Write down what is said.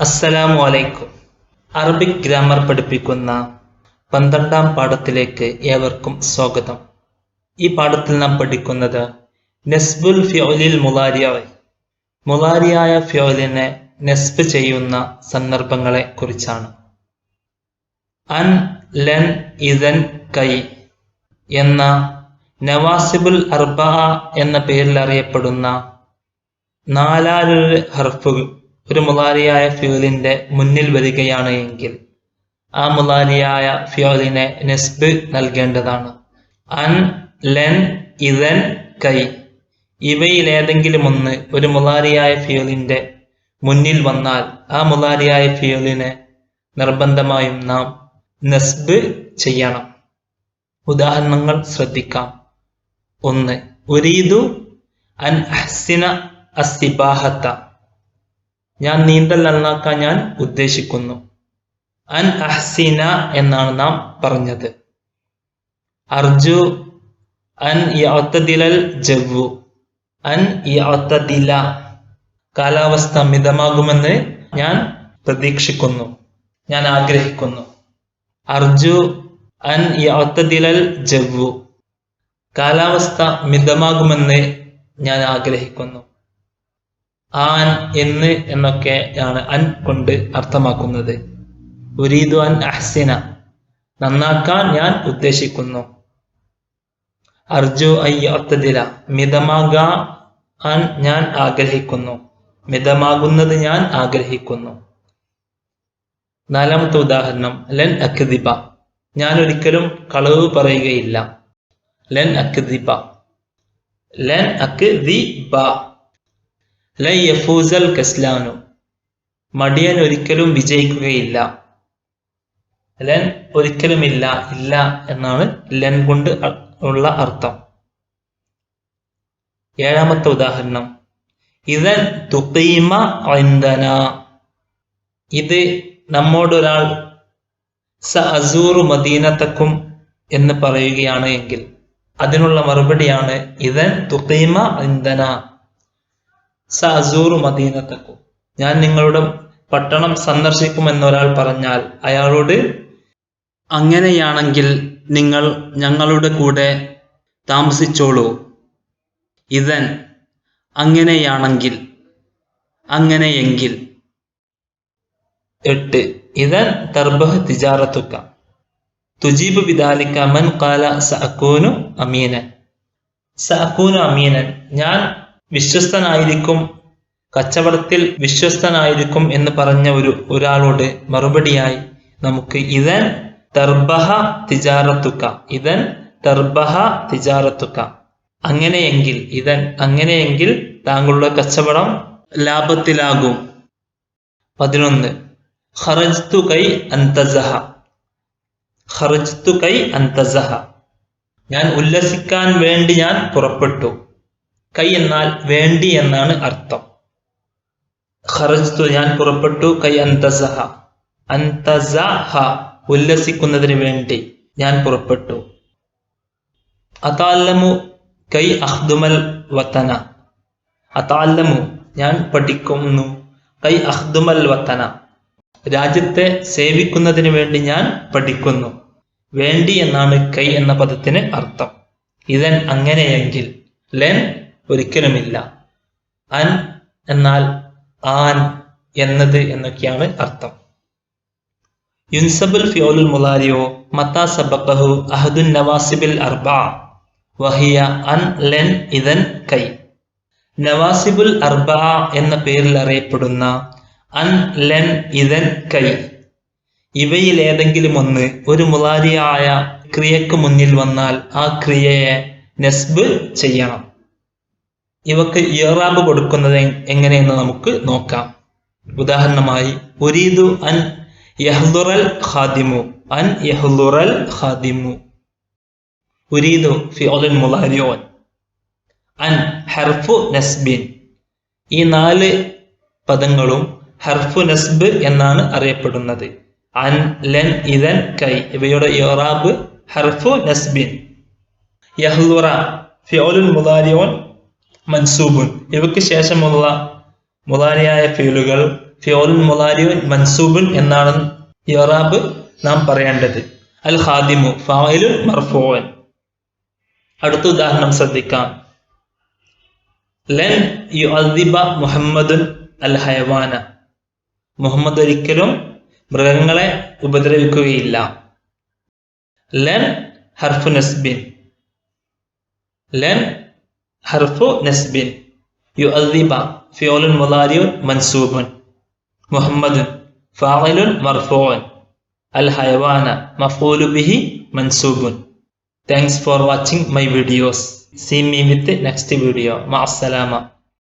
അസ്സലാമു അലൈക്കും. Arabic grammar പഠിപ്പിക്കുന്ന പന്ത്രണ്ടാം പാഠത്തിലേക്ക് ഏവർക്കും സ്വാഗതം. ഈ പാഠത്തിൽ നാം പഠിക്കുന്നത് നെസ്ബുൽ ഫ്യോലിൽ മുലാരിയായി. മുലാരിയായ ഫ്യോലിനെ നെസ്ബ് ചെയ്യുന്ന സന്ദർഭങ്ങളെ കുറിച്ചാണ്. അൻ ലെൻ ഇതൻ കൈ എന്ന നവാസിബുൽ അർബ എന്ന പേരിൽ അറിയപ്പെടുന്ന നാലാലൊരു ഹർഫുകൾ ഒരു മുലാരിയായ ഫ്യൂലിന്റെ മുന്നിൽ വരികയാണ് എങ്കിൽ ആ മുലാരിയായ ഫ്യോലിനെ നെസ്ബ് നൽകേണ്ടതാണ്. അൻ ലെൻ ഇതൻ കൈ. ഇവയിലേതെങ്കിലും ഒന്ന് ഒരു മുലാരിയായ ഫ്യൂലിന്റെ മുന്നിൽ വന്നാൽ ആ മുലാരിയായ ഫ്യൂലിനെ നിർബന്ധമായും നാം നെസ്ബ് ചെയ്യണം. ഉദാഹരണങ്ങൾ ശ്രദ്ധിക്കാം. ഒന്ന് ഉരീദു അൻ അഹ്സിന അസിബാഹത്ത ഞാൻ നീന്തൽ നന്നാക്കാൻ ഞാൻ ഉദ്ദേശിക്കുന്നു. അൻ അഹ്സീന എന്നാണ് നാം പറഞ്ഞത്. അർജു അൻ യാത്തതിലൽ ജവ്വു അൻ യാത്തതില കാലാവസ്ഥ മിതമാകുമെന്ന് ഞാൻ പ്രതീക്ഷിക്കുന്നു. ഞാൻ ആഗ്രഹിക്കുന്നു. അർജു അൻ യാത്തതിലൽ ജവ്വു കാലാവസ്ഥ മിതമാകുമെന്ന് ഞാൻ ആഗ്രഹിക്കുന്നു. ആൻ എന്ന് എന്നൊക്കെയാണ് അൻ കൊണ്ട് അർത്ഥമാക്കുന്നത്. ഉരീദു അൻ അഹ്സിന. നന്നാക്കാൻ ഞാൻ ഉദ്ദേശിക്കുന്നു. അർജു അയ്യത്തതില മിതമാകാൻ ഞാൻ ആഗ്രഹിക്കുന്നു. മിതമാകുന്നത് ഞാൻ ആഗ്രഹിക്കുന്നു. നാലാമത്തെ ഉദാഹരണം. ലൻ അക്ദിബ. ഞാൻ ഒരിക്കലും കളവ് പറയുകയില്ല. ലൻ അക്ദിബ. ലൻ അക്ദിബ. ലൻ യഫൂസൽ കസ്ലാനു മടിയൻ ഒരിക്കലും വിജയിക്കുകയില്ല. ലൻ ഒരിക്കലുമില്ല ഇല്ല എന്നാണ് ലൻ കൊണ്ട് ഉള്ള അർത്ഥം. ഏഴാമത്തെ ഉദാഹരണം. ഇതൻ തുക്കീമ ഐന്ദന ഇത് നമ്മോടൊരാൾ സ അസൂറു മദീനത്തക്കും എന്ന് പറയുകയാണ് എങ്കിൽ അതിനുള്ള മറുപടിയാണ് ഇതൻ തുക്കീമ ഐന്ദന സ മദീനത്തക്കു. മദീനത്തക്കും ഞാൻ നിങ്ങളുടെ പട്ടണം സന്ദർശിക്കുമെന്നൊരാൾ പറഞ്ഞാൽ അയാളോട് അങ്ങനെയാണെങ്കിൽ നിങ്ങൾ ഞങ്ങളുടെ കൂടെ താമസിച്ചോളൂ. ഇതൻ അങ്ങനെയാണെങ്കിൽ അങ്ങനെയെങ്കിൽ. എട്ട്. ഇതൻ തർബഹ തിജാറത്തുക്ക. തുജീബ് വിദാലിക്ക മൻ കാല സഅക്കൂനു അമീനൻ. സഅക്കൂനു അമീനൻ. ഞാൻ വിശ്വസ്തനായിരിക്കും കച്ചവടത്തിൽ വിശ്വസ്തനായിരിക്കും എന്ന് പറഞ്ഞ ഒരു ഒരാളോട് മറുപടിയായി നമുക്ക് ഇതൻ തർബഹ തിജാറത്തുക്ക ഇതൻ തർബഹ തിജാറത്തുക്ക. അങ്ങനെയെങ്കിൽ ഇതൻ അങ്ങനെയെങ്കിൽ താങ്കളുടെ കച്ചവടം ലാഭത്തിലാകും. പതിനൊന്ന്. ഖറജ്തു കൈ അന്തസഹ. ഖറജ്തു കൈ അന്തസഹ. ഞാൻ ഉല്ലസിക്കാൻ വേണ്ടി ഞാൻ പുറപ്പെട്ടു. കൈ എന്നാൽ വേണ്ടി എന്നാണ് അർത്ഥം. ഖറജ്തു ഞാൻ പുറപ്പെട്ടു കൈ അന്തസഹ. അന്തസഹ ഉല്ലസിക്കുന്നതിന് വേണ്ടി ഞാൻ പുറപ്പെട്ടു. അതാല്ലമു കൈ അഹ്ദുമൽ വത്തന അതാല്ലമു ഞാൻ പഠിക്കുന്നു കൈ അഹ്ദുമൽ വത്തന രാജ്യത്തെ സേവിക്കുന്നതിന് വേണ്ടി ഞാൻ പഠിക്കുന്നു. വേണ്ടി എന്നാണ് കൈ എന്ന പദത്തിന് അർത്ഥം. ഇതൻ അങ്ങനെയെങ്കിൽ ലെൻ ഒരിക്കലുമില്ല. അൻ എന്നാൽ ആൻ എന്നത് എന്നൊക്കെയാണ് അർത്ഥം. യുൻസബുൽ ഫിയോലുൽ മുലാരിയോ മത്താ സബക്കഹു അഹദുൻ നവാസിബിൽ അർബ വഹിയ അൻ ലെൻ ഇതൻ കൈ. നവാസിബുൽ അർബ എന്ന പേരിൽ അറിയപ്പെടുന്ന അൻ ലെൻ ഇതൻ കൈ. ഇവയിൽ ഏതെങ്കിലും ഒന്ന് ഒരു മുലാരിയായ ക്രിയക്ക് മുന്നിൽ വന്നാൽ ആ ക്രിയയെ നെസ്ബ് ചെയ്യണം. ഇവക്ക് ഇറാബ് കൊടുക്കുന്നത് എങ്ങനെയെന്ന് നമുക്ക് നോക്കാം. ഉദാഹരണമായി ഉരീദു അൻ യഹ്ലുറൽ ഖാദിമു. അൻ യഹ്ലുറൽ ഖാദിമു. ഉരീദു ഫിയോലൻ മുലാരിയോൻ അൻ ഹർഫു നസ്ബിൻ. ഈ നാല് പദങ്ങളും ഹർഫു നസ്ബ് എന്നാണ് അറിയപ്പെടുന്നത്. അൻ ലൻ ഇതൻ കൈ. ഇവയുടെ ഇറാബ് ഹർഫു നസ്ബിൻ. യഹ്ലുറ ഫിയോലുൻ മുലാരിയോൻ മൻസൂബുൻ ഇവയ്ക്ക് ശേഷമുള്ള മുലാരിയായ ഫീലുകൾ ഫിയോലുൻ മുലാരിയുൻ മൻസൂബുൻ എന്നാണ് ഇറാബ് നാം പറയേണ്ടത്. അൽ ഹാദിമു ഫായിലുൻ മർഫോൻ അടുത്ത ഉദാഹരണം ശ്രദ്ധിക്കാം. ലൻ യു അദിബ മുഹമ്മദുൻ അൽ ഹയവാന മുഹമ്മദ് ഒരിക്കലും മൃഗങ്ങളെ ഉപദ്രവിക്കുകയില്ല. ലൻ ഹർഫു നസ്ബിൻ ലൻ ഹർഫു നസ്ബിൻ യുഅദ്ദിബ ഫിയോലുൻ മുലാരിയുൻ മൻസൂബുൻ മുഹമ്മദുൻ ഫായിലുൻ മർഫൂൻ അൽ ഹയവാന മഫൂലു ബിഹി മൻസൂബുൻ thanks for watching my videos See me with the next video. Ma'assalama.